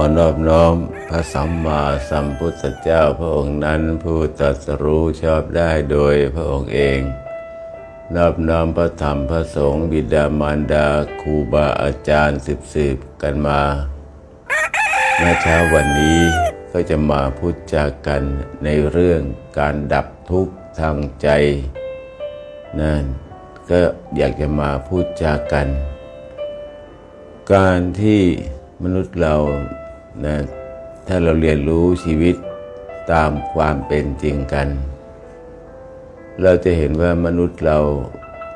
ขอนอบน้อมพระสัมมาสัมพุทธเจ้าพระองค์นั้นผู้ตรัสรู้ชอบได้โดยพระองค์เอง นอบน้อมพระธรรมพระสงฆ์บิดามารดาครูบาอาจารย์สืบสืบกันมาเมื่อเช้าวันนี้ก็จะมาพูดจากันในเรื่องการดับทุกข์ทางใจนั่นก็อยากจะมาพูดจากัน การที่มนุษย์เรา นะถ้าเราเรียนรู้ชีวิตตามความเป็นจริงกัน เราจะเห็นว่ามนุษย์เรา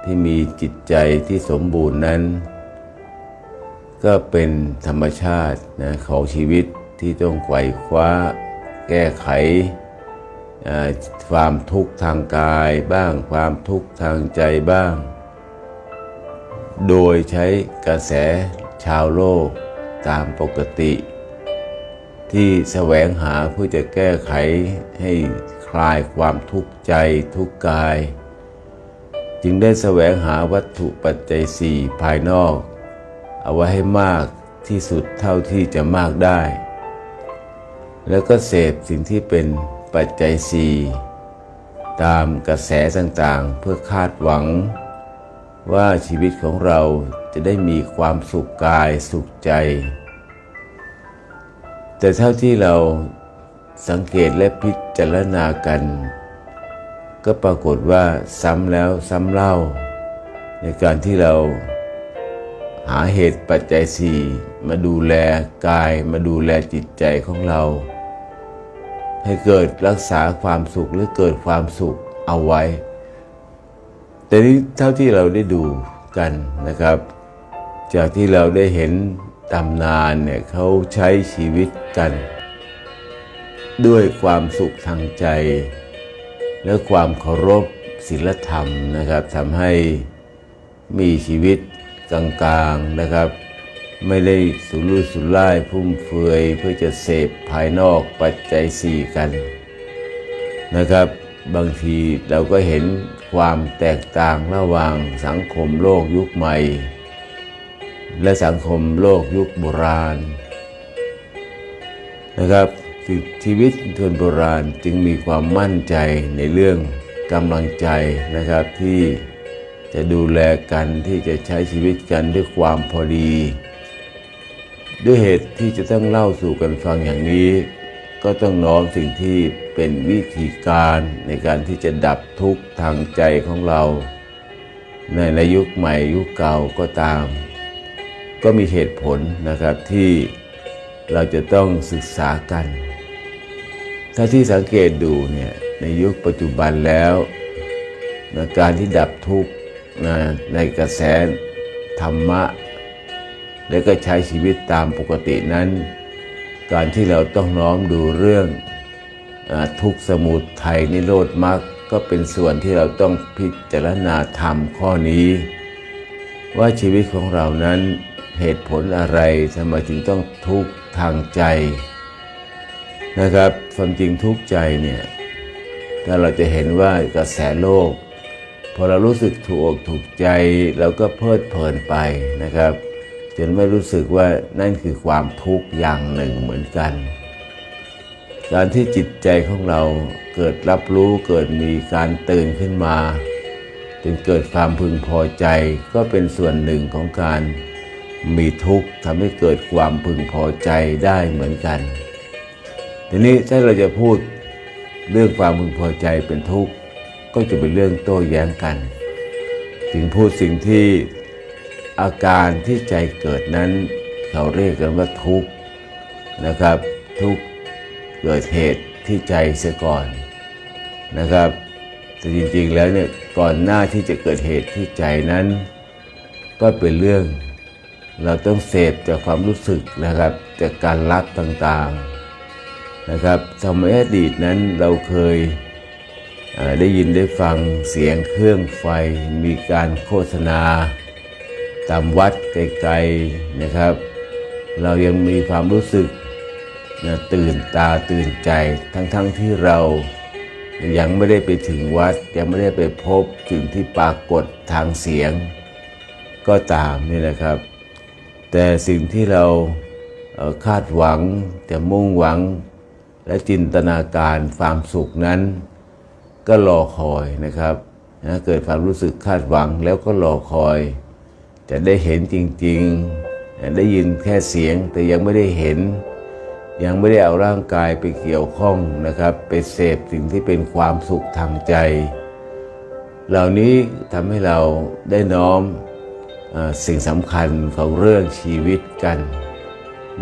ที่มีจิตใจที่สมบูรณ์นั้น ก็เป็นธรรมชาตินะของชีวิตที่ต้องไขว่คว้า แก้ไขความทุกข์ทางกายบ้าง ความทุกข์ทางใจบ้าง โดยใช้กระแสชาวโลกตามปกติ ที่แสวงหาเพื่อจะแก้ไขให้คลายความทุกข์ใจทุกกาย จึงได้แสวงหาวัตถุปัจจัยสี่ภายนอก เอาไว้ให้มากที่สุดเท่าที่จะมากได้ แล้วก็เสพสิ่งที่เป็นปัจจัยสี่ตามกระแสต่างๆ เพื่อคาดหวัง ว่าชีวิตของเราจะได้มีความสุขกายสุขใจ แต่เท่าที่เราสังเกตและพิจารณากัน ก็ปรากฏว่าซ้ำแล้วซ้ำเล่า ในการที่เราหาเหตุปัจจัยสี่มาดูแลกายมาดูแลจิตใจของเรา ให้เกิดรักษาความสุขหรือเกิดความสุขเอาไว้ แต่นี้เท่าที่เราได้ดูกันนะครับ จากที่เราได้เห็น ตำนานเนี่ยเขาใช้ชีวิตกัน ด้วยความสุขทางใจ และความเคารพศีลธรรมนะครับทำให้มีชีวิตกลางๆนะครับ ไม่ได้สุรุ่ยสุร่ายฟุ่มเฟือยเพื่อจะเสพภายนอกปัจจัยสี่กันนะครับ บางทีเราก็เห็นความแตกต่างระหว่างสังคมโลกยุคใหม่ และสังคมโลกยุคโบราณ นะครับชีวิตคนโบราณจึงมีความมั่นใจในเรื่องกำลังใจนะครับที่จะดูแลกันที่จะใช้ชีวิตกันด้วยความพอดี ด้วยเหตุที่จะต้องเล่าสู่กันฟังอย่างนี้ ก็ต้องน้อมสิ่งที่เป็นวิธีการในการที่จะดับทุกข์ทางใจของเรา ในในยุคใหม่ยุคเก่าก็ตาม ก็มีเหตุผลนะครับที่เราจะต้องศึกษากัน ถ้าที่สังเกตดูเนี่ยในยุคปัจจุบันแล้วนะการที่ดับทุกข์นะในกระแสธรรมะ และก็ใช้ชีวิตตามปกตินั้น การที่เราต้องน้อมดูเรื่องอทุกสมุทัยนิโรธมรรคก็เป็นส่วนที่เราต้องพิจารณาธรรมข้อนี้ ว่าชีวิตของเรานั้นเหตุผลอะไรทำไมถึงต้องทุกข์ทางใจนะครับความจริงทุกข์ใจเนี่ยถ้าเราจะเห็นว่ากระแสโลก พอเรารู้สึกถูกอกถูกใจเราก็เพลิดเพลินไปนะครับ จนไม่รู้สึกว่านั่นคือความทุกข์อย่างหนึ่งเหมือนกัน การที่จิตใจของเราเกิดรับรู้เกิดมีการตื่นขึ้นมา จนเกิดความพึงพอใจ ก็เป็นส่วนหนึ่งของการมีทุกข์ทำให้เกิดความพึงพอใจได้เหมือนกัน ทีนี้ถ้าเราจะพูดเรื่องความพึงพอใจเป็นทุกข์ก็จะเป็นเรื่องโต้แย้งกัน จึงพูดสิ่งที่อาการที่ใจเกิดนั้น เขาเรียกกันว่าทุกข์นะครับ ทุกข์เกิดเหตุที่ใจเสียก่อนนะครับ แต่จริงๆแล้วเนี่ยก่อนหน้าที่จะเกิดเหตุที่ใจนั้น ก็เป็นเรื่อง เราต้องเสพจากความรู้สึกนะครับจากการรักต่างๆนะครับสมัยอดีตนั้นเราเคยได้ยินได้ฟังเสียงเครื่องไฟ มีการโฆษณา ตามวัดไกลๆนะครับ เรายังมีความรู้สึกนะตื่นตาตื่นใจทั้งๆทที่เรา ยังไม่ได้ไปถึงวัด ยังไม่ได้ไปพบสิ่งที่ปรากฏทางเสียง ก็ตามนี่นะครับ แต่สิ่งที่เราคาดหวังจะมุ่งหวังและจินตนาการความสุขนั้น ก็รอคอยนะครับนะเกิดความรู้สึกคาดหวังแล้วก็รอคอย จะได้เห็นจริงๆ ได้ยินแค่เสียงแต่ยังไม่ได้เห็น ยังไม่ได้เอาร่างกายไปเกี่ยวข้องนะครับ ไปเสพสิ่งที่เป็นความสุขทางใจ เหล่านี้ทำให้เราได้น้อมอสิ่งสำคัญของเรื่องชีวิตกัน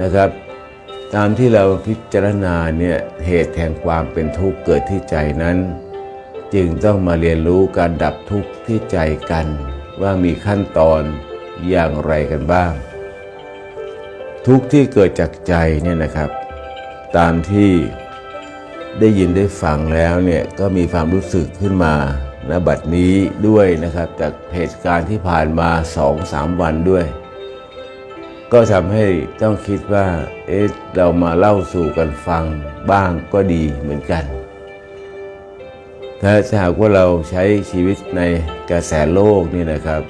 นะครับ ตามที่เราพิจารณาเนี่ยเหตุแห่งความเป็นทุกข์เกิดที่ใจนั้น จึงต้องมาเรียนรู้การดับทุกข์ที่ใจกัน ว่ามีขั้นตอนอย่างไรกันบ้าง ทุกข์ที่เกิดจากใจเนี่ยนะครับ ตามที่ได้ยินได้ฟังแล้วเนี่ยก็มีความรู้สึกขึ้นมาณบัดนี้ด้วยนะครับ จากเหตุการณ์ที่ผ่านมาสองสามวันด้วย ก็ทำให้ต้องคิดว่าเอ๊ะเรามาเล่าสู่กันฟังบ้างก็ดีเหมือนกัน ถ้าหากว่าเราใช้ชีวิตในกระแสโลกนี่นะครับ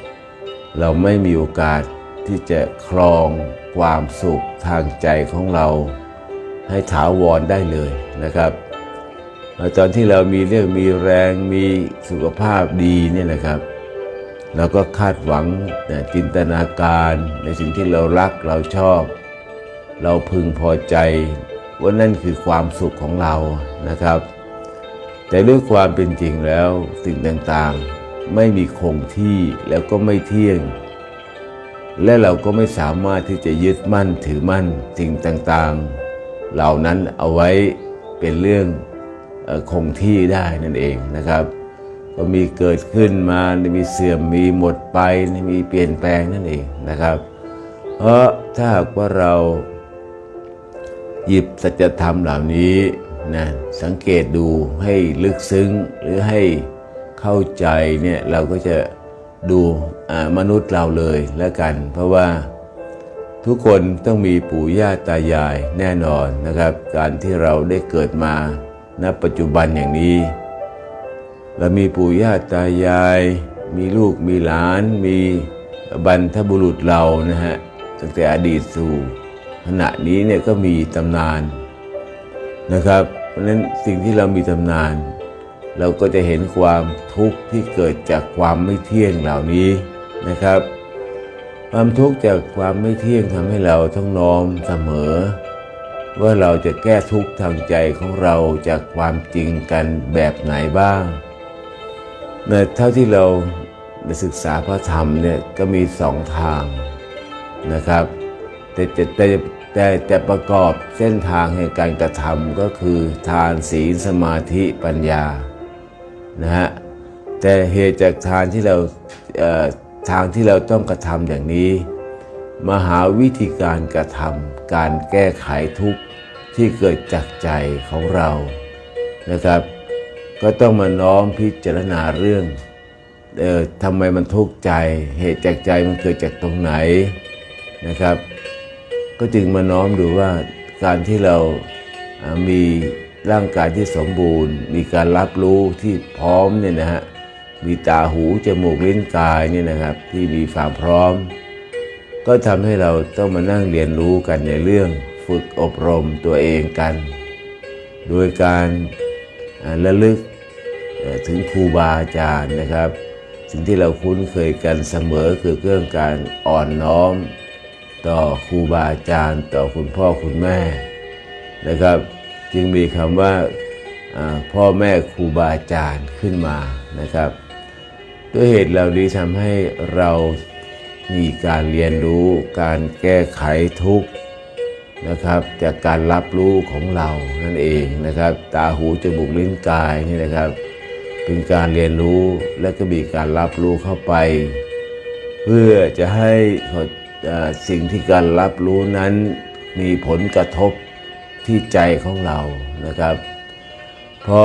เราไม่มีโอกาสที่จะครองความสุขทางใจของเรา ให้ถาวรได้เลยนะครับตอนที่เรามีเรื่องมีแรงมีสุขภาพดีเนี่ยนะครับเราก็คาดหวังจินตนาการในสิ่งที่เรารักเราชอบ เราพึงพอใจว่านั่นคือความสุขของเรานะครับ แต่ด้วยความเป็นจริงแล้วสิ่งต่างๆ ไม่มีคงที่แล้วก็ไม่เที่ยง และเราก็ไม่สามารถที่จะยึดมั่นถือมั่นสิ่งต่างๆ เหล่านั้นเอาไว้เป็นเรื่องอคงที่ได้นั่นเองนะครับ ก็มีเกิดขึ้นมา มีเสื่อม มีหมดไป มีเปลี่ยนแปลงนั่นเองนะครับ เพราะถ้าหากว่าเราหยิบสัจธรรมเหล่านี้นะสังเกตดูให้ลึกซึ้งหรือให้เข้าใจเนี่ยเราก็จะดูมนุษย์เราเลยแล้วกัน เพราะว่า ทุกคนต้องมีปู่ย่าตายายแน่นอนนะครับ การที่เราได้เกิดมาณปัจจุบันอย่างนี้ เรามีปู่ย่าตายาย มีลูกมีหลาน มีบรรพบุรุษเรานะฮะตั้งแต่อดีตสู่ขณะนี้เนี่ยก็มีตำนานนะครับ เพราะฉะนั้นสิ่งที่เรามีตำนาน เราก็จะเห็นความทุกข์ที่เกิดจากความไม่เที่ยงเหล่านี้นะครับ ความทุกข์จากความไม่เที่ยงทำให้เราต้องน้อมเสมอ ว่าเราจะแก้ทุกข์ทางใจของเราจากความจริงกันแบบไหนบ้างในเท่าที่เราได้ศึกษาพระธรรมเนี่ยก็มีสองทางนะครับ แต่แต่แต่แต่แต่ประกอบเส้นทางแห่งการกระทำก็คือทานศีลสมาธิปัญญานะฮะแต่เหตุจากทานที่เราเทางที่เราต้องกระทำอย่างนี้ มหาวิธีการกระทำการแก้ไขทุกข์ที่เกิดจากใจของเรานะครับ ก็ต้องมาน้อมพิจารณาเรื่องเออทำไมมันทุกข์ใจเหตุจากใจมันเกิดจากตรงไหนนะครับ ก็จึงมาน้อมดูว่าการที่เราอ่ามีร่างกายที่สมบูรณ์ มีการรับรู้ที่พร้อมเนี่ยนะฮะ มีตาหูจมูกลิ้นกายเนี่ยนะครับ ที่มีความพร้อม ก็ทำให้เราต้องมานั่งเรียนรู้กันในเรื่องฝึกอบรมตัวเองกัน โดยการระลึกถึงครูบาอาจารย์นะครับ สิ่งที่เราคุ้นเคยกันเสมอคือเรื่องการอ่อนน้อม ต่อครูบาอาจารย์ ต่อคุณพ่อคุณแม่นะครับ จึงมีคำว่าพ่อแม่ครูบาอาจารย์ขึ้นมานะครับ ด้วยเหตุเหล่านี้ทำให้เรามีการเรียนรู้การแก้ไขทุกข์นะครับจากการรับรู้ของเรานั่นเองนะครับ ตาหูจมูกลิ้นกายนี่นะครับ เป็นการเรียนรู้และก็มีการรับรู้เข้าไป เพื่อจะให้สิ่งที่การรับรู้นั้นมีผลกระทบที่ใจของเรานะครับ พอ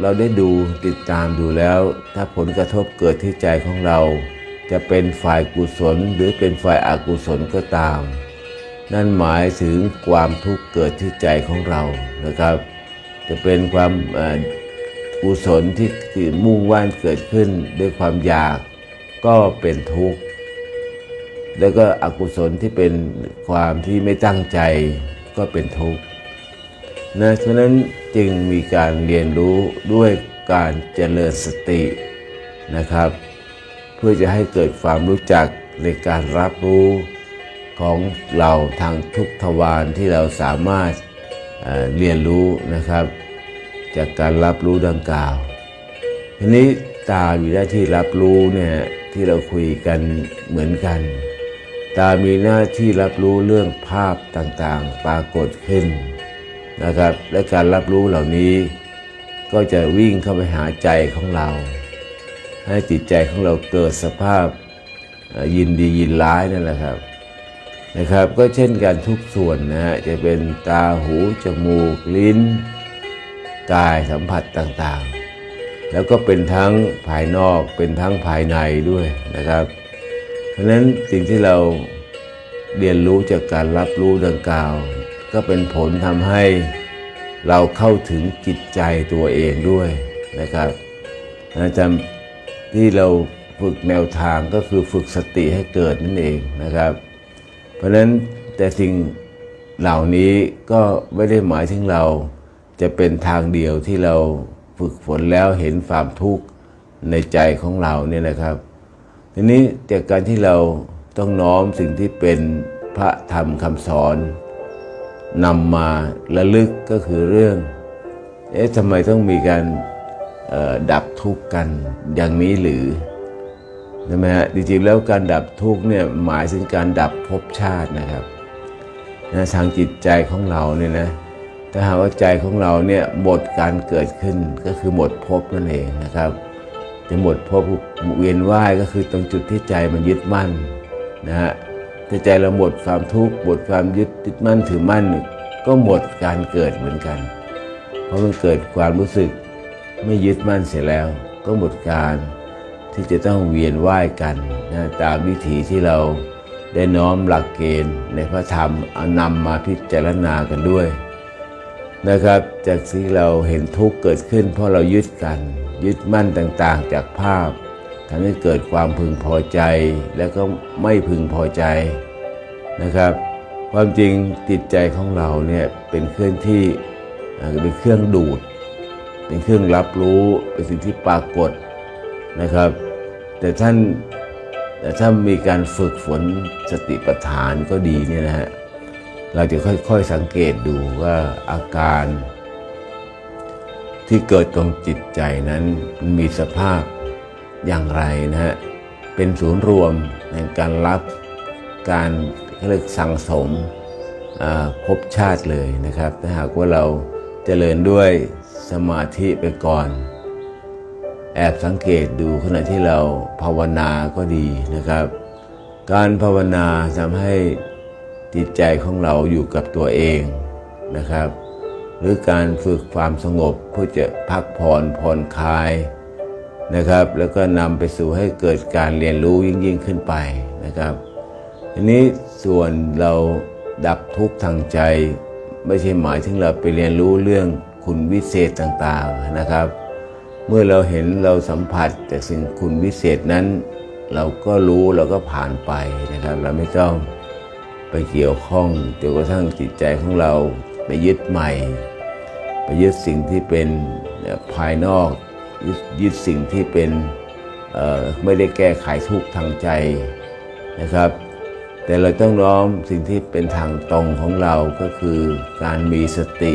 เราได้ดูติดตามดูแล้ว ถ้าผลกระทบเกิดที่ใจของเรา จะเป็นฝ่ายกุศลหรือเป็นฝ่ายอากุศลก็ตาม นั่นหมายถึงความทุกข์เกิดที่ใจของเรานะครับ จะเป็นความอกุศลที่มุ่งว่านเกิดขึ้นด้วยความอยากก็เป็นทุกข์ แล้วก็อกุศลที่เป็นความที่ไม่ตั้งใจก็เป็นทุกข์ นะเพราะฉะนั้นจึงมีการเรียนรู้ด้วยการเจริญสตินะครับ เพื่อจะให้เกิดความรู้จักในการรับรู้ของเราทางทุกทวารที่เราสามารถเเรียนรู้นะครับ จากการรับรู้ดังกล่าวทีนี้ตามีหน้าที่รับรู้เนี่ยที่เราคุยกันเหมือนกัน ตามีหน้าที่รับรู้เรื่องภาพต่างๆ ปรากฏขึ้น นะครับ และการรับรู้เหล่านี้ ก็จะวิ่งเข้าไปหาใจของเรา ให้จิตใจของเราเกิดสภาพยินดียินร้ายนั่นแหละครับนะครับก็เช่นกันทุกส่วนนะฮะจะเป็นตาหูจมูกลิ้น กายสัมผัสต่างๆ แล้วก็เป็นทั้งภายนอกเป็นทั้งภายในด้วยนะครับ เพราะนั้นสิ่งที่เราเรียนรู้จากการรับรู้ดังกล่าว ก็เป็นผลทำให้เราเข้าถึงจิตใจตัวเองด้วยนะครับอาจารย์ที่เราฝึกแนวทางก็คือฝึกสติให้เกิดนั่นเองนะครับ เพราะฉะนั้นแต่สิ่งเหล่านี้ก็ไม่ได้หมายถึงเราจะเป็นทางเดียวที่เราฝึกฝนแล้วเห็นความทุกข์ในใจของเราเนี่ยนะครับ ทีนี้จากการที่เราต้องน้อมสิ่งที่เป็นพระธรรมคำสอน นำมาระลึกก็คือเรื่อง เอ๊ะทำไมต้องมีการดับทุกข์กันอย่างนี้หรือใช่ไหมฮะจริงๆแล้วการดับทุกข์เนี่ยหมายถึงการดับภพชาตินะครับนะทางจิตใจของเราเนี่ยนะถ้าหากว่าใจของเราเนี่ยหมดการเกิดขึ้นก็คือหมดภพนั่นเองนะครับ จะหมดภพเวียนว่ายก็คือตรงจุดที่ใจมันยึดมั่นนะฮะ ถ้าใจเราหมดความทุกข์หมดความยึดยึดมั่นถือมั่น ก็หมดการเกิดเหมือนกัน เพราะมันเกิดความรู้สึกไม่ยึดมั่นเสียแล้ว ก็หมดการที่จะต้องเวียนว่ายกันนะตามวิถีที่เราได้น้อมหลักเกณฑ์ในพระธรรมเอานำมาพิจารณากันด้วยนะครับ จากที่เราเห็นทุกข์เกิดขึ้น เพราะเรายึดกัน ยึดมั่นต่างๆ จากภาพ ทำให้เกิดความพึงพอใจแล้วก็ไม่พึงพอใจนะครับ ความจริงจิตใจของเราเนี่ยเป็นเครื่องที่เอ่อเป็นเครื่องดูด เป็นเครื่องรับรู้เป็นสิ่งที่ปรากฏนะครับ แต่ท่านแต่ถ้ามีการฝึกฝนสติปัฏฐานก็ดีเนี่ยนะฮะเราจะค่อยๆสังเกตดูว่าอาการที่เกิดตรงจิตใจนั้นมันมีสภาพ อย่างไรนะฮะเป็นศูนย์รวมในการรับการเรียกสั่งสมอ่าภพชาติเลยนะครับ ถ้าหากว่าเราเจริญด้วยสมาธิไปก่อน แอบสังเกตดูขณะที่เราภาวนาก็ดีนะครับ การภาวนาทำให้จิตใจของเราอยู่กับตัวเองนะครับ หรือการฝึกความสงบเพื่อจะพักผ่อนผ่อนคลาย นะครับ แล้วก็นำไปสู่ให้เกิดการเรียนรู้ยิ่งยิ่งขึ้นไปนะครับทีนี้ส่วนเราดับทุกข์ทางใจ ไม่ใช่หมายถึงเราไปเรียนรู้เรื่องคุณวิเศษต่างๆนะครับ เมื่อเราเห็นเราสัมผัสจากสิ่งคุณวิเศษนั้น เราก็รู้เราก็ผ่านไปนะครับ เราไม่ต้องไปเกี่ยวข้องจนกระทั่งจิตใจของเราไปยึดใหม่ ไปยึดสิ่งที่เป็นภายนอก ยึดสิ่งที่เป็นไม่ได้แก้ไขทุกข์ทางใจนะครับ แต่เราต้องน้อมสิ่งที่เป็นทางตรงของเราก็คือการมีสติ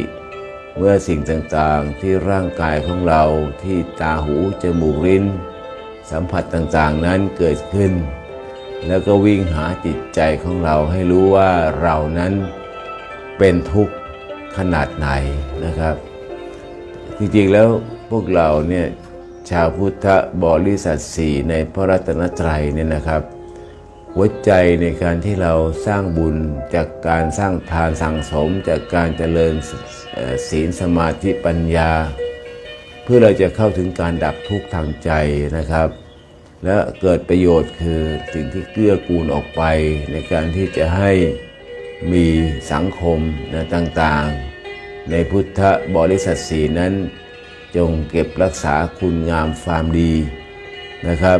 เมื่อสิ่งต่างๆที่ร่างกายของเราที่ตาหูจมูกลิ้น สัมผัสต่างๆนั้นเกิดขึ้น แล้วก็วิ่งหาจิตใจของเราให้รู้ว่าเรานั้นเป็นทุกข์ขนาดไหนนะครับ จริงๆแล้ว พวกเราเนี่ยชาวพุทธบริษัทสี่ในพระรัตนตรัยเนี่ยนะครับ หัวใจในการที่เราสร้างบุญจากการสร้างทานสั่งสม จากการเจริญศีลสมาธิปัญญา เพื่อเราจะเข้าถึงการดับทุกข์ทางใจนะครับ และเกิดประโยชน์คือสิ่งที่เกื้อกูลออกไปในการที่จะให้มีสังคมนะต่างๆ ในพุทธบริษัทสีนั้น จงเก็บรักษาคุณงามความดีนะครับ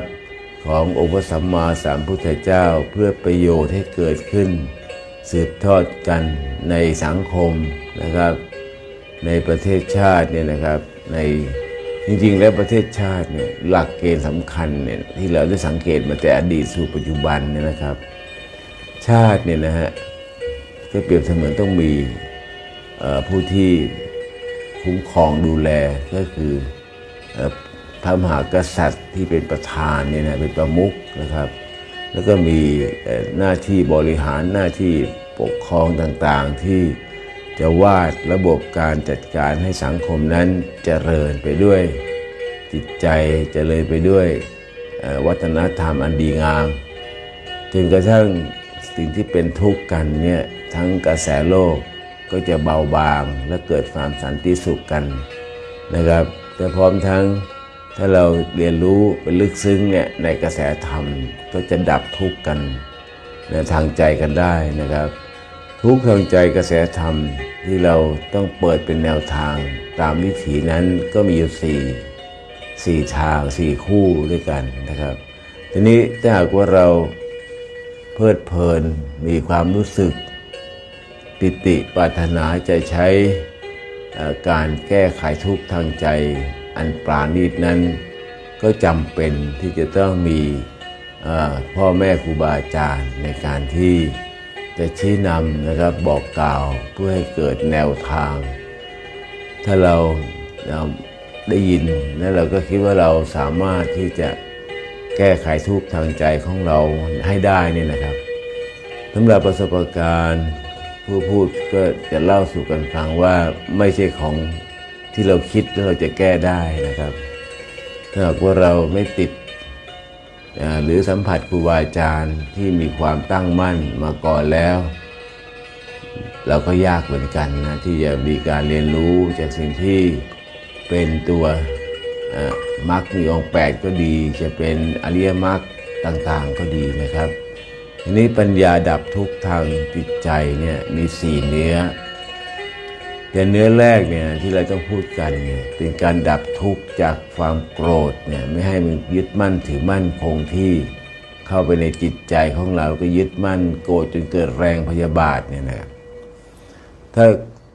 ขององค์พระสัมมาสัมพุทธเจ้าเพื่อประโยชน์ให้เกิดขึ้น สืบทอดกันในสังคมนะครับ ในประเทศชาติเนี่ยนะครับในจริงๆ แล้วประเทศชาติเนี่ยหลักเกณฑ์สำคัญเนี่ยที่เราได้สังเกตมาแต่อดีตสู่ปัจจุบันเนี่ยนะครับ ชาติเนี่ยนะฮะก็เปรียบเสมือนต้องมีผู้ที่ คุ้มครองดูแลก็คือพระมหากษัตริย์ที่เป็นประธานเนี่ยนะเป็นประมุขนะครับ แล้วก็มีหน้าที่บริหารหน้าที่ปกครองต่างๆ ที่จะวาดระบบการจัดการให้สังคมนั้นเจริญไปด้วยจิตใจเจริญไปด้วยวัฒนธรรมอันดีงามจนกระทั่งสิ่งที่เป็นทุกข์กันเนี่ยทั้งกระแสโลก ก็จะเบาบางและเกิดความสันติสุขกันนะครับ แต่พร้อมทั้งถ้าเราเรียนรู้เป็นลึกซึ้งเนี่ยในกระแสธรรมก็จะดับทุกข์กันในทางใจกันได้นะครับ ทุกข์ทางใจกระแสธรรมที่เราต้องเปิดเป็นแนวทาง ตามวิถีนั้นก็มีอยู่สี่สี่ทางสี่คู่ด้วยกันนะครับ ทีนี้ถ้าหากว่าเราเพลิดเพลินมีความรู้สึก ปิติปรารถนาจะใช้การแก้ไขทุกข์ทางใจอันปราณีตนั้น ก็จำเป็นที่จะต้องมีพ่อแม่ครูบาอาจารย์ในการที่จะชี้นำนะครับบอกกล่าวเพื่อให้เกิดแนวทาง ถ้าเราได้ยินแล้วเราก็คิดว่าเราสามารถที่จะแก้ไขทุกข์ทางใจของเราให้ได้นี่นะครับสำหรับประสบการณ์ ผู้พูดก็จะเล่าสู่กันฟังว่าไม่ใช่ของที่เราคิดแล้วเราจะแก้ได้นะครับถ้าหากว่าเราไม่ติดหรือสัมผัสครูบาอาจารย์ที่มีความตั้งมั่นมาก่อนแล้ว เราก็ยากเหมือนกันนะที่จะมีการเรียนรู้จากสิ่งที่เป็นตัวมรรคมีองค์แปดก็ดี จะเป็นอริยมรรคต่างๆก็ดีนะครับ ทีนี้ปัญญาดับทุกทางจิตใจเนี่ยมีสี่เนื้อ แต่เนื้อแรกเนี่ยที่เราต้องพูดกันเนี่ยเป็นการดับทุกข์จากความโกรธเนี่ยไม่ให้มันยึดมั่นถือมั่นคงที่เข้าไปในจิตใจของเราก็ยึดมั่นโกรธจนเกิดแรงพยาบาทเนี่ยนะถ้า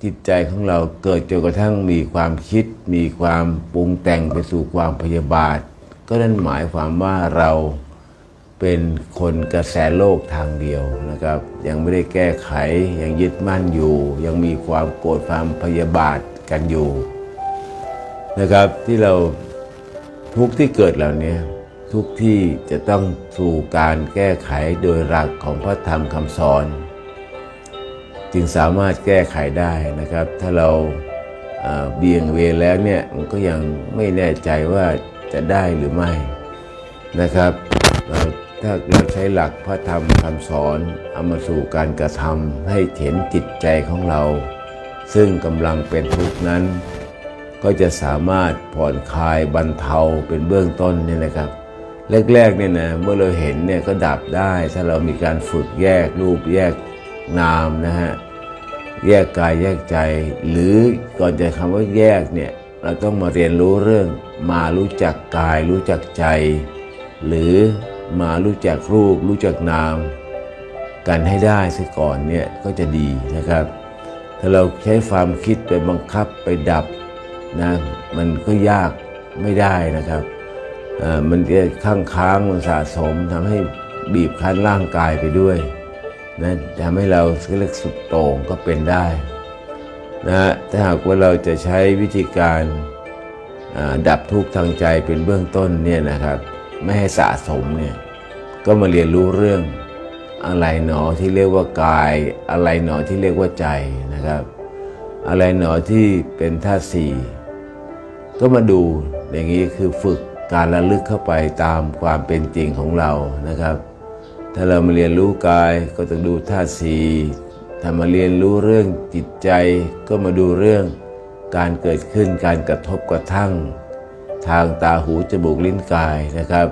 จิตใจของเราเกิดจนกระทั่งมีความคิด มีความปรุงแต่งไปสู่ความพยาบาท ก็นั่นหมายความว่าเรา เป็นคนกระแสโลกทางเดียวนะครับ ยังไม่ได้แก้ไขยังยึดมั่นอยู่ ยังมีความโกรธความพยาบาทกันอยู่นะครับที่เราทุกที่เกิดเหล่านี้ทุกที่จะต้องสู่การแก้ไขโดยหลักของพระธรรมคำสอน จึงสามารถแก้ไขได้นะครับ ถ้าเราเอ่อเบี่ยงเวรแล้วเนี่ยมันก็ยังไม่แน่ใจว่าจะได้หรือไม่นะครับเรา ถ้าเราใช้หลักพระธรรมคำสอนเอามาสู่การกระทำให้เห็นจิตใจของเรา ซึ่งกำลังเป็นทุกข์นั้น ก็จะสามารถผ่อนคลายบรรเทาเป็นเบื้องต้นนี่นะครับแรกๆเนี่ยนะเมื่อเราเห็นเนี่ยก็ดับได้ถ้าเรามีการฝึกแยกรูปแยกนามนะฮะแยกกายแยกใจ หรือก่อนจะคำว่าแยกเนี่ยเราต้องมาเรียนรู้เรื่องมารู้จักกายรู้จักใจ หรือ มารู้จักรูป รู้จักนาม กันให้ได้ซะก่อนเนี่ยก็จะดีนะครับ ถ้าเราใช้ความคิดไปบังคับไปดับนะมันก็ยากไม่ได้นะครับมันจะค้างค้างมันสะสมทำให้บีบคั้นร่างกายไปด้วยนะทำให้เราเรียกสุดโต่งก็เป็นได้นะถ้าหากว่าเราจะใช้วิธีการดับทุกข์ทางใจเป็นเบื้องต้นเนี่ยนะครับ ไม่ให้สะสมเนี่ยก็มาเรียนรู้เรื่องอะไรหนอที่เรียกว่ากาย อะไรหนอที่เรียกว่าใจนะครับ อะไรหนอที่เป็นธาตุสี่ก็มาดูอย่างนี้คือฝึกการระลึกเข้าไปตามความเป็นจริงของเรานะครับ ถ้าเรามาเรียนรู้กายก็ต้องดูธาตุสี่ถ้ามาเรียนรู้เรื่องจิตใจ ก็มาดูเรื่องการเกิดขึ้นการกระทบกระทั่ง ทางตาหูจมูกลิ้นกายนะครับ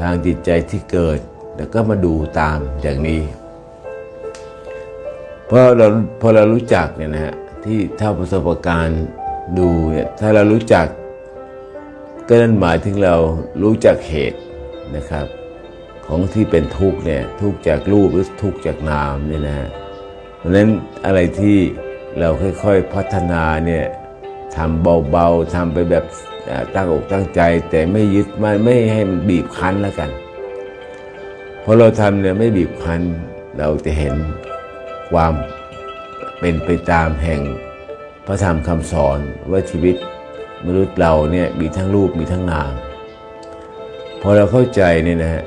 ทางจิตใจที่เกิด แล้วก็มาดูตามอย่างนี้เพราะเราพอเรารู้จักเนี่ยนะฮะที่เท่าประสบการณ์ดูเนี่ยถ้าเรารู้จัก ก็นั่นหมายถึงเรารู้จักเหตุนะครับ ของที่เป็นทุกข์เนี่ยทุกข์จากรูปหรือทุกข์จากนามเนี่ยนะฮะเพราะนั้นอะไรที่เราค่อยๆพัฒนาเนี่ยทำเบาๆทำไปแบบ ตั้งอกตั้งใจแต่ไม่ยึดมันไม่ให้มันบีบคั้นแล้วกันพอเราทำเนี่ยไม่บีบคั้นเราจะเห็นความเป็นไปตามแห่งพระธรรมคำสอนว่าชีวิตมนุษย์เราเนี่ยมีทั้งรูปมีทั้งนาม พอเราเข้าใจเนี่ยนะฮะ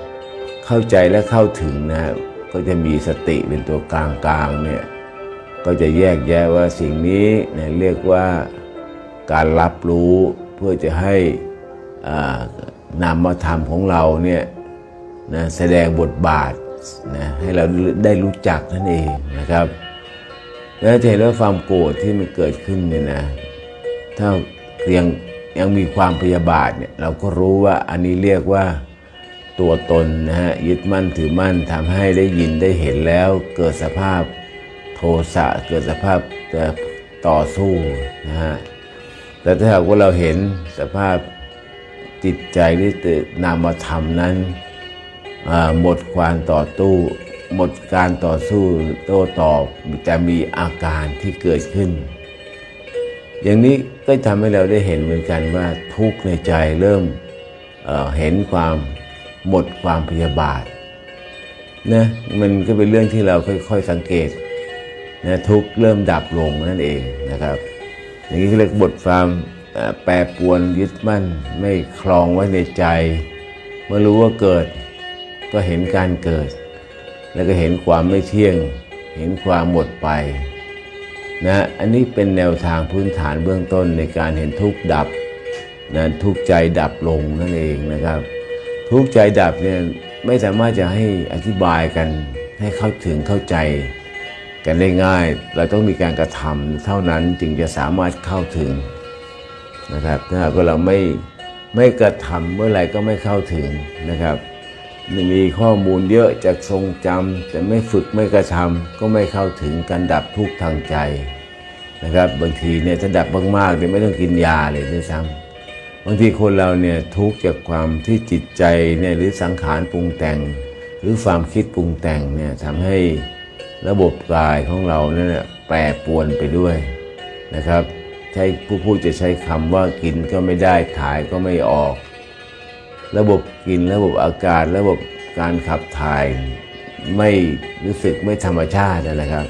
เข้าใจและเข้าถึงนะฮะก็จะมีสติเป็นตัวกลางกลางเนี่ยก็จะแยกแยะว่าสิ่งนี้เนี่ยเรียกว่าการรับรู้ เพื่อจะให้นามธรรมของเราเนี่ยนะแสดงบทบาทนะให้เราได้รู้จักนั่นเองนะครับแล้วจะเห็นว่าความโกรธที่มันเกิดขึ้นเนี่ยนะถ้ายังยังมีความพยาบาทเนี่ยเราก็รู้ว่าอันนี้เรียกว่าตัวตนนะฮะยึดมั่นถือมั่นทำให้ได้ยินได้เห็นแล้วเกิดสภาพโทสะเกิดสภาพต่อสู้นะฮะ แต่ถ้าหากว่าเราเห็นสภาพจิตใจที่นามธรรมนั้นหมดความต่อตู้ หมดการต่อสู้โต้ตอบจะมีอาการที่เกิดขึ้น อย่างนี้ก็ทำให้เราได้เห็นเหมือนกันว่าทุกข์ในใจเริ่มเเห็นความหมดความพยาบาทนะมันก็เป็นเรื่องที่เราค่อย ๆ สังเกตนะทุกข์เริ่มดับลงนั่นเองนะครับ อย่างนี้เรียกบทความแปรปวนยึดมั่น ไม่คลองไว้ในใจ เมื่อรู้ว่าเกิด ก็เห็นการเกิด แล้วก็เห็นความไม่เที่ยง เห็นความหมดไปนะอันนี้เป็นแนวทางพื้นฐานเบื้องต้นในการเห็นทุกข์ดับนะทุกข์ใจดับลงนั่นเองนะครับ ทุกข์ใจดับเนี่ยไม่สามารถจะให้อธิบายกันให้เข้าถึงเข้าใจ กันได้ง่าย เราต้องมีการกระทำเท่านั้นจึงจะสามารถเข้าถึงนะครับ ถ้าหากเราไม่ไม่กระทำเมื่อไหร่ก็ไม่เข้าถึงนะครับมีข้อมูลเยอะจากทรงจำแต่ไม่ฝึกไม่กระทำก็ไม่เข้าถึงการดับทุกข์ทางใจนะครับ บางทีเนี่ยถ้าดับมากๆเนี่ยไม่ต้องกินยาเลยด้วยซ้ำบางทีคนเราเนี่ยทุกข์จากความที่จิตใจเนี่ยหรือสังขารปรุงแต่ง หรือความคิดปรุงแต่งเนี่ยทำให้ ระบบกายของเราเนี่ยแปรปรวนไปด้วยนะครับ ใช้ผู้พูดจะใช้คำว่ากินก็ไม่ได้ถ่ายก็ไม่ออก ระบบกินระบบอากาศ ระบบการขับถ่ายไม่รู้สึกไม่ธรรมชาตินะครับ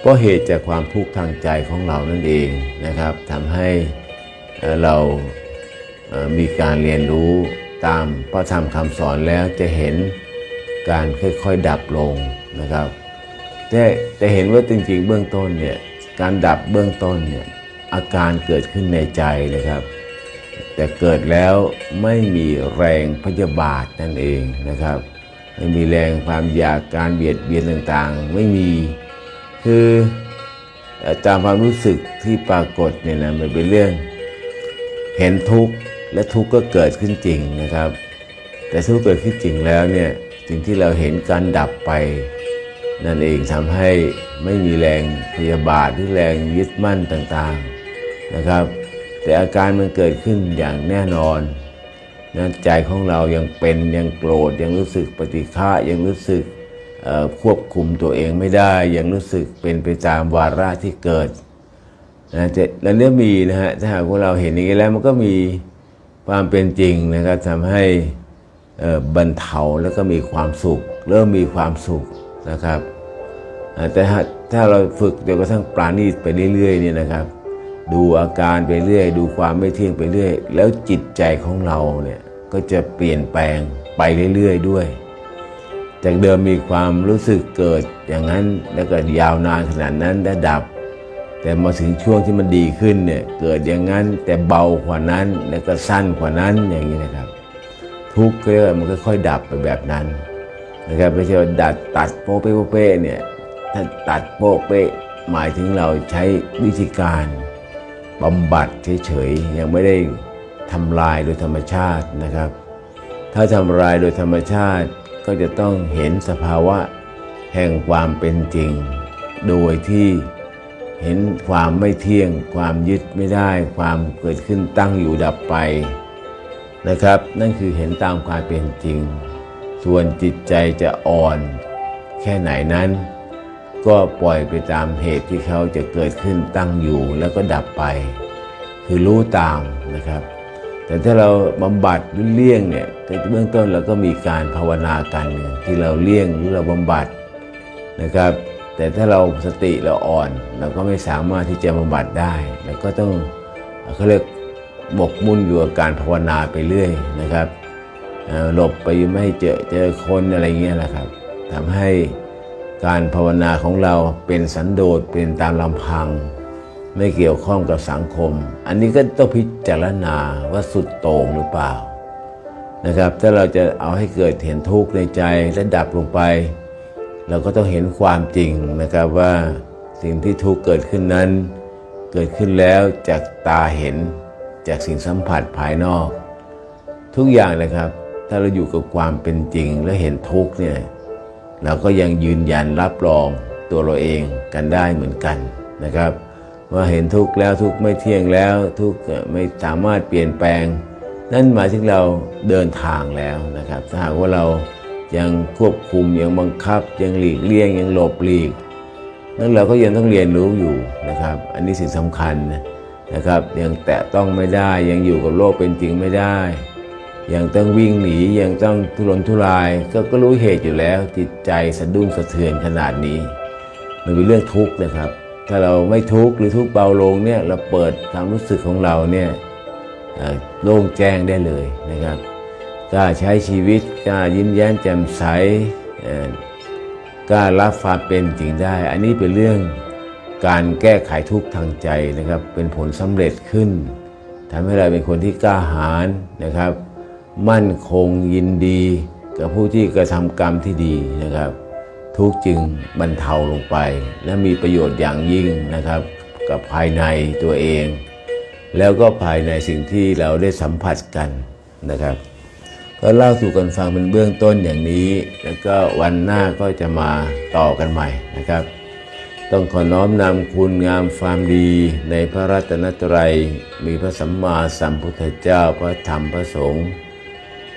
เพราะเหตุจากความทุกข์ทางใจของเรานั่นเองนะครับทำให้เรามีการเรียนรู้ตามพระธรรมคำสอนแล้วจะเห็นการค่อยๆดับลงนะครับ แต่เห็นว่าจริงๆ เบื้องต้นเนี่ยการดับเบื้องต้นเนี่ยอาการเกิดขึ้นในใจเลยครับ แต่เกิดแล้วไม่มีแรงพยาบาทนั่นเองนะครับ ไม่มีแรงความอยากการเบียดเบียนต่างๆ ไม่มีคือเอ่อตามความรู้สึกที่ปรากฏเนี่ยนะมันเป็นเรื่อง เห็นทุกข์และทุกข์ก็เกิดขึ้นจริงนะครับ แต่ทุกข์เกิดขึ้นจริงแล้วเนี่ยสิ่งที่เราเห็นการดับไป นั่นเองทำให้ไม่มีแรงพยาบาทหรือแรงยึดมั่นต่างๆนะครับ แต่อาการมันเกิดขึ้นอย่างแน่นอนนะใจของเรายังเป็นยังโกรธยังรู้สึกปฏิฆะยังรู้สึกควบคุมตัวเองไม่ได้ ยังรู้สึกเป็นไปตามวาระที่เกิดนะจะแล้วเนี่ยมีนะฮะถ้าหากว่าเราเห็นอย่างนี้แล้วมันก็มีความเป็นจริงนะครับทำให้บรรเทาแล้วก็มีความสุข เริ่มมีความสุข นะครับแต่ถ้าเราฝึกจนกระทั่งปราณีตไปเรื่อยๆเนี่ยนะครับ ดูอาการไปเรื่อย ดูความไม่เที่ยงไปเรื่อย แล้วจิตใจของเราเนี่ยก็จะเปลี่ยนแปลงไปเรื่อยๆด้วย จากเดิมมีความรู้สึกเกิดอย่างนั้นแล้วก็ยาวนานขนาดนั้นแล้วดับ แต่มาถึงช่วงที่มันดีขึ้นเนี่ยเกิดอย่างนั้นแต่เบากว่านั้นแล้วก็สั้นกว่านั้นอย่างนี้นะครับ ทุกข์ก็เรียกว่ามันค่อยๆดับไปแบบนั้น นะครับไม่ใช่ว่าดัดตัดโป๊ะเป๊ะโป๊ะเป๊ะเนี่ยถ้าตัดโป๊ะเป๊ะหมายถึงเราใช้วิธีการบำบัดเฉยๆยังไม่ได้ทำลายโดยธรรมชาตินะครับ ถ้าทำลายโดยธรรมชาติก็จะต้องเห็นสภาวะแห่งความเป็นจริง โดยที่เห็นความไม่เที่ยง ความยึดไม่ได้ ความเกิดขึ้นตั้งอยู่ดับไปนะครับ นั่นคือเห็นตามความเป็นจริง ส่วนจิตใจจะอ่อน แค่ไหนนั้น ก็ปล่อยไปตามเหตุที่เขาจะเกิดขึ้นตั้งอยู่แล้วก็ดับไป คือรู้ตามนะครับ แต่ถ้าเราบำบัดหรือเลี่ยงเนี่ยในเบื้องต้นเราก็มีการภาวนากันที่เราเลี่ยงหรือเราบำบัดนะครับ แต่ถ้าเราสติเราอ่อน เราก็ไม่สามารถที่จะบำบัดได้เราก็ต้องเขาเรียกบกมุ่นอยู่กับการภาวนาไปเรื่อยนะครับ หลบไปไม่ให้เจอเจอคนอะไรเงี้ยแหละครับทำให้การภาวนาของเราเป็นสันโดษเป็นตามลำพัง ไม่เกี่ยวข้องกับสังคม อันนี้ก็ต้องพิจารณาว่าสุดโต่งหรือเปล่านะครับ ถ้าเราจะเอาให้เกิดเห็นทุกข์ในใจและดับลงไป เราก็ต้องเห็นความจริงนะครับว่าสิ่งที่ทุกข์เกิดขึ้นนั้น เกิดขึ้นแล้วจากตาเห็นจากสิ่งสัมผัสภายนอก ทุกอย่างนะครับ ถ้าเราอยู่กับความเป็นจริงและเห็นทุกข์เนี่ยเราก็ยังยืนยันรับรองตัวเราเองกันได้เหมือนกันนะครับ ว่าเห็นทุกข์แล้วทุกข์ไม่เที่ยงแล้วทุกข์ไม่สามารถเปลี่ยนแปลง นั่นหมายถึงเราเดินทางแล้วนะครับ ถ้าหากว่าเรายังควบคุมยังบังคับ ยังหลีกเลี่ยงยังหลบหลีกนั่นเราก็ยังต้องเรียนรู้อยู่นะครับ อันนี้สิ่งสำคัญนะครับ ยังแตะต้องไม่ได้ยังอยู่กับโลกเป็นจริงไม่ได้ ยังต้องวิ่งหนียังต้องทุรนทุราย ก็ก็รู้เหตุอยู่แล้ว จิตใจสะดุ้งสะเทือนขนาดนี้ มันเป็นเรื่องทุกข์นะครับ ถ้าเราไม่ทุกข์หรือทุกข์เบาลงเนี่ยเราเปิดความรู้สึกของเราเนี่ยโล่งแจ้งได้เลยนะครับกล้าใช้ชีวิตกล้ายิ้มแย้มแจ่มใสกล้ารับความเป็นจริงได้ อันนี้เป็นเรื่องการแก้ไขทุกข์ทางใจนะครับ เป็นผลสำเร็จขึ้นทำให้เราเป็นคนที่กล้าหาญนะครับ มั่นคงยินดี กับผู้ที่กระทำกรรมที่ดีนะครับ ทุกจึงบรรเทาลงไป และมีประโยชน์อย่างยิ่งนะครับ กับภายในตัวเอง แล้วก็ภายในสิ่งที่เราได้สัมผัสกันนะครับก็เล่าสู่กันฟังเป็นเบื้องต้นอย่างนี้ แล้วก็วันหน้าก็จะมาต่อกันใหม่นะครับ ต้องขอน้อมนำคุณงามความดีในพระรัตนตรัย มีพระสัมมาสัมพุทธเจ้าพระธรรมพระสงฆ์